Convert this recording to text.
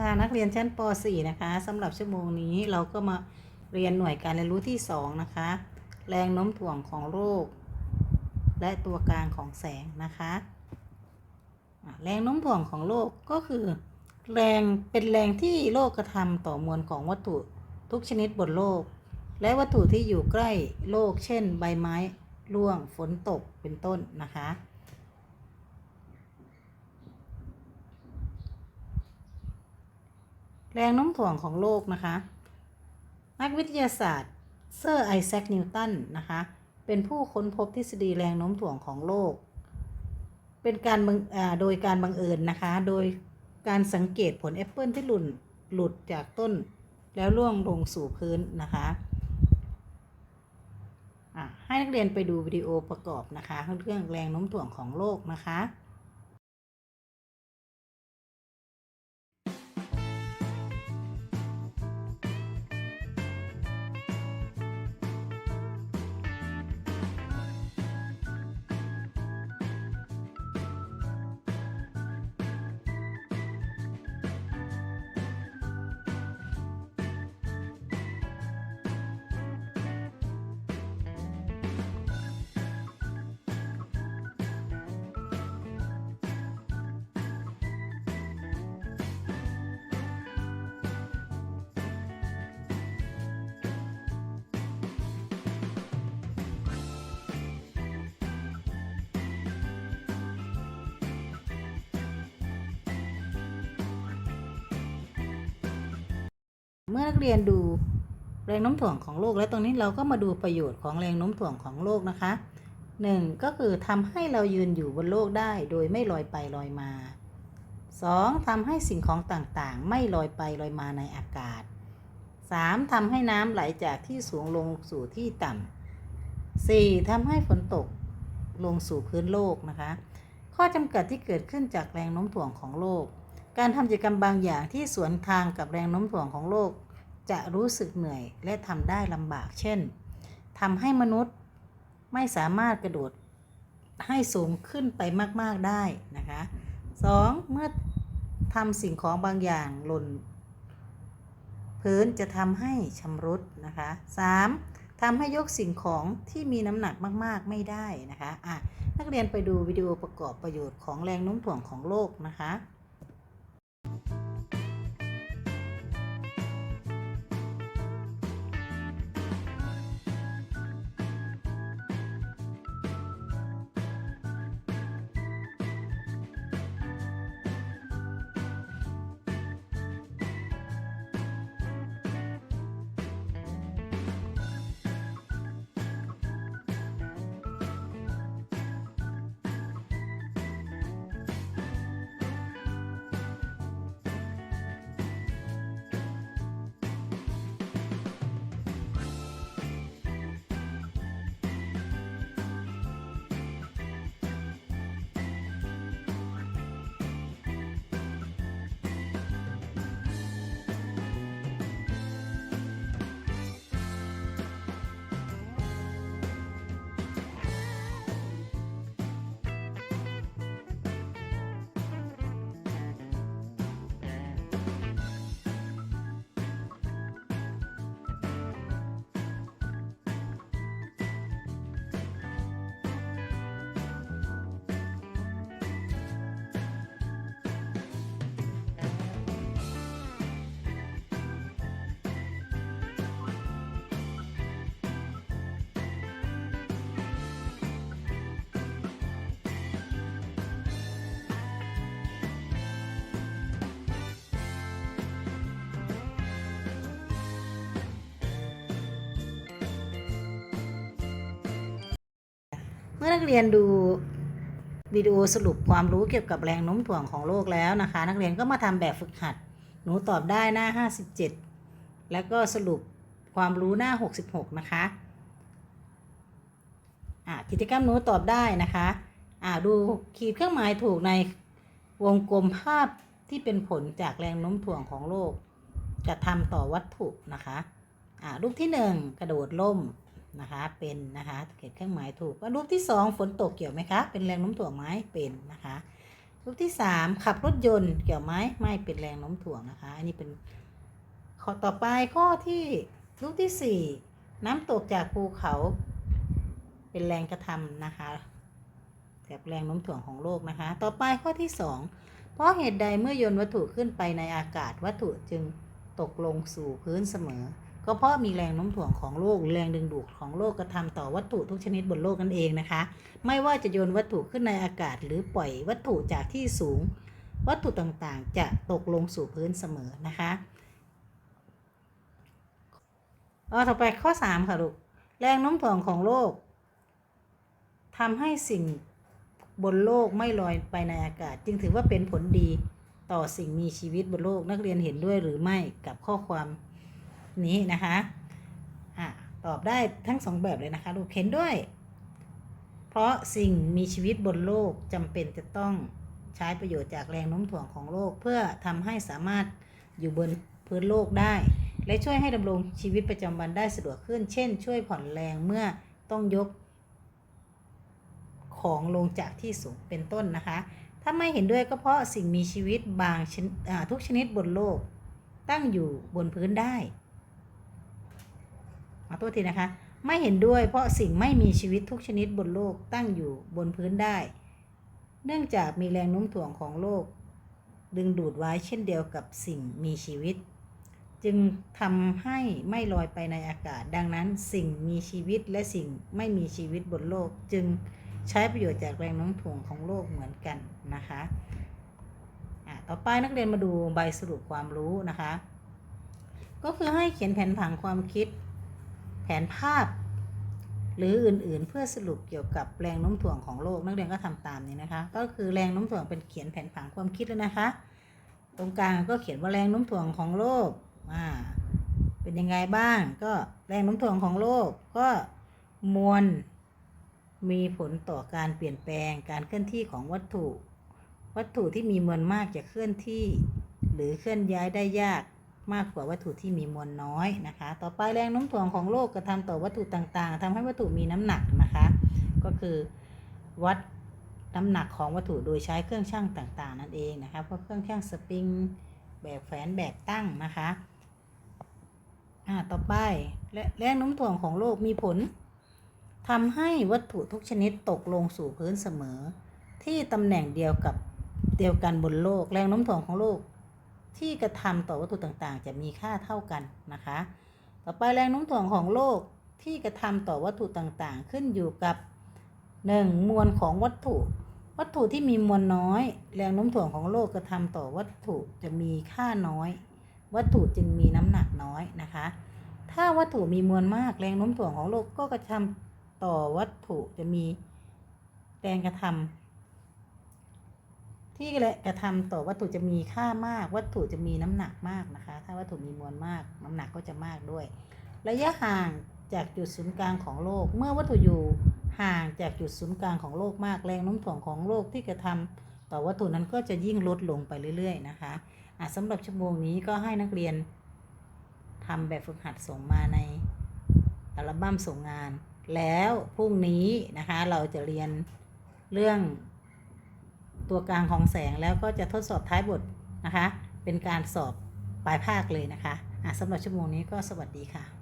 ค่ะนักเรียนชั้นป .4 นะคะสำหรับชั่วโมงนี้เราก็มาเรียนหน่วยการเรียนรู้ที่ 2 นะคะ แรงโน้มถ่วงของโลกและตัวกลางของแสงนะคะอะแรงโน้มถ่วงของโลกก็คือ แรงเป็นแรงที่โลกกระทำต่อมวลของวัตถุทุกชนิดบนโลก และวัตถุที่อยู่ใกล้โลก เช่น ใบไม้ร่วงฝนตกเป็นต้นนะคะ แรงโน้มถ่วงของโลกนะคะ นักวิทยาศาสตร์เซอร์ไอแซคนิวตันนะคะ เป็นผู้ค้นพบทฤษฎีแรงโน้มถ่วงของโลก เป็นการบังโดยการบังเอิญนะคะ โดยการสังเกตผลแอปเปิลที่หลุดหลุดจากต้นแล้วร่วงลงสู่พื้นนะคะให้นักเรียนไปดูวิดีโอประกอบนะคะ เรื่องแรงโน้มถ่วงของโลกนะคะ มื่อนักเรียนดูแรงโน้มถ่วงของโลก แล้วตรงนี้เราก็มาดูประโยชน์ของแรงโน้มถ่วงของโลกนะคะหนึ่งก็คือทำให้เรายืนอยู่บนโลกได้โดยไม่ลอยไปลอยมาสองทำให้สิ่งของต่างๆ ไม่ลอยไปลอยมาในอากาศสามทำให้น้ำไหลจากที่สูงลงสู่ที่ต่ำสี่ทำให้ฝนตกลงสู่พื้นโลกนะคะ ข้อจำกัดที่เกิดขึ้นจากแรงโน้มถ่วงของโลก การทำกิจกรรมบางอย่างที่สวนทางกับแรงโน้มถ่วงของโลก จะรู้สึกเหนื่อยและทำได้ลำบาก เช่นทำให้มนุษย์ไม่สามารถกระโดดให้สูงขึ้นไปมาก ๆได้นะคะ 2. เมื่อทำสิ่งของบางอย่างหล่นพื้นจะทำให้ชำรุดนะคะ 3. ทำให้ยกสิ่งของที่มีน้ำหนักมากๆไม่ได้นะคะอะนักเรียนไปดูวิดีโอประกอบประโยชน์ของแรงโน้มถ่วงของโลกนะคะ เมื่อนักเรียนดูวิดีโอสรุปความรู้เกี่ยวกับแรงโน้มถ่วงของโลกแล้วนะคะ นักเรียนก็มาทำแบบฝึกหัด หนูตอบได้หน้า 57 แล้วก็สรุปความรู้หน้า 66 นะคะอะกิจกรรมหนูตอบได้นะคะอะดูขีดเครื่องหมายถูกในวงกลมภาพที่เป็นผลจากแรงโน้มถ่วงของโลกกระทำต่อวัตถุนะคะอะรูปที่ 1 กระโดดล่ม นะคะ เป็นนะคะเขียนเครื่องหมายถูกว่ารูปที่สองฝนตกเกี่ยวไหมคะ เป็นแรงโน้มถ่วงไหมเป็นนะคะ รูปที่สามขับรถยนต์เกี่ยวไหมไม่เป็นแรงโน้มถ่วงนะคะ อันนี้เป็นข้อต่อไปข้อที่รูปที่สี่น้ำตกจากภูเขาเป็นแรงกระทำนะคะกับแรงโน้มถ่วงของโลกนะคะ ต่อไปข้อที่สองเพราะเหตุใดเมื่อโยนวัตถุขึ้นไปในอากาศวัตถุจึงตกลงสู่พื้นเสมอ ก็เพราะมีแรงโน้มถ่วงของโลกแรงดึงดูดของโลกกระทำต่อวัตถุทุกชนิดบนโลกนั่นเองนะคะ ไม่ว่าจะโยนวัตถุขึ้นในอากาศ หรือปล่อยวัตถุจากที่สูง วัตถุต่างๆ จะตกลงสู่พื้นเสมอนะคะเอาต่อไปข้อ 3 ค่ะลูกแรงโน้มถ่วงของโลกทำให้สิ่งบนโลกไม่ลอยไปในอากาศ จึงถือว่าเป็นผลดีต่อสิ่งมีชีวิตบนโลกนักเรียนเห็นด้วยหรือไม่กับข้อความ นี้นะคะอะตอบได้ทั้งสองแบบเลยนะคะลูกเห็นด้วย เพราะสิ่งมีชีวิตบนโลกจำเป็นจะต้องใช้ประโยชน์จากแรงโน้มถ่วงของโลก เพื่อทำให้สามารถอยู่บนพื้นโลกได้ และช่วยให้ดำรงชีวิตประจำวันได้สะดวกขึ้น เช่น ช่วยผ่อนแรงเมื่อต้องยก ของลงจากที่สูงเป็นต้นนะคะ ถ้าไม่เห็นด้วยก็เพราะสิ่งมีชีวิตบางทุกชนิดบนโลก ตั้งอยู่บนพื้นได้ ขอโทษทีนะคะ ไม่เห็นด้วยเพราะสิ่งไม่มีชีวิตทุกชนิดบนโลกตั้งอยู่บนพื้นได้ เนื่องจากมีแรงโน้มถ่วงของโลก ดึงดูดไว้เช่นเดียวกับสิ่งมีชีวิต จึงทำให้ไม่ลอยไปในอากาศ ดังนั้นสิ่งมีชีวิตและสิ่งไม่มีชีวิตบนโลก จึงใช้ประโยชน์จากแรงโน้มถ่วงของโลกเหมือนกันนะคะอะต่อไปนักเรียนมาดูใบสรุปความรู้นะคะ ก็คือให้เขียนแผนผังความคิด แผนภาพ หรืออื่นๆ เพื่อสรุปเกี่ยวกับแรงโน้มถ่วงของโลกนักเรียนก็ทำตามนี้นะคะ ก็คือแรงโน้มถ่วงเป็นเขียนแผนผังความคิดแล้วนะคะ ตรงกลางก็เขียนว่าแรงโน้มถ่วงของโลกอ่าเป็นยังไงบ้าง ก็แรงโน้มถ่วงของโลกก็มวลมีผลต่อการเปลี่ยนแปลงการเคลื่อนที่ของวัตถุ วัตถุที่มีมวลมากจะเคลื่อนที่ หรือเคลื่อนย้ายได้ยาก มากกว่าวัตถุที่มีมวลน้อยนะคะ ต่อไปแรงโน้มถ่วงของโลกกระทำต่อวัตถุต่างๆทำให้วัตถุมีน้ำหนักนะคะ ก็คือวัดน้ำหนักของวัตถุโดยใช้เครื่องชั่งต่างๆ นั่นเองนะคะเพราะเครื่องชั่งสปริงแบบแฝนแบบตั้งนะคะอ่าต่อไปและแรงโน้มถ่วงของโลกมีผลทำให้วัตถุทุกชนิดตกลงสู่พื้นเสมอ ที่ตำแหน่งเดียวกับเดียวกันบนโลก แรงโน้มถ่วงของโลก ที่กระทำต่อวัตถุต่างๆ จะมีค่าเท่ากันนะคะ ต่อไปแรงโน้มถ่วงของโลกที่กระทำต่อวัตถุต่างๆ ขึ้นอยู่กับ 1. มวลของวัตถุ วัตถุที่มีมวลน้อย แรงโน้มถ่วงของโลกกระทำต่อวัตถุจะมีค่าน้อย วัตถุจึงมีน้ำหนักน้อยนะคะ ถ้าวัตถุมีมวลมากแรงโน้มถ่วงของโลกก็กระทำต่อวัตถุจะมีแรงกระทำ ที่กระทำต่อวัตถุจะมีค่ามาก วัตถุจะมีน้ำหนักมากนะคะ ถ้าวัตถุมีมวลมาก น้ำหนักก็จะมากด้วย ระยะห่างจากจุดศูนย์กลางของโลก เมื่อวัตถุอยู่ห่างจากจุดศูนย์กลางของโลกมากแรงโน้มถ่วงของโลกที่กระทำต่อวัตถุนั้นก็จะยิ่งลดลงไปเรื่อย ๆ นะคะะสำหรับชั่วโมงนี้ก็ให้นักเรียนทำแบบฝึกหัดส่งมาในอัลบั้มส่งงาน แล้วพรุ่งนี้นะคะเราจะเรียนเรื่อง ตัวกลางของแสงแล้วก็จะทดสอบท้ายบทนะคะ เป็นการสอบปลายภาคเลยนะคะะสำหรับชั่วโมงนี้ก็สวัสดีค่ะ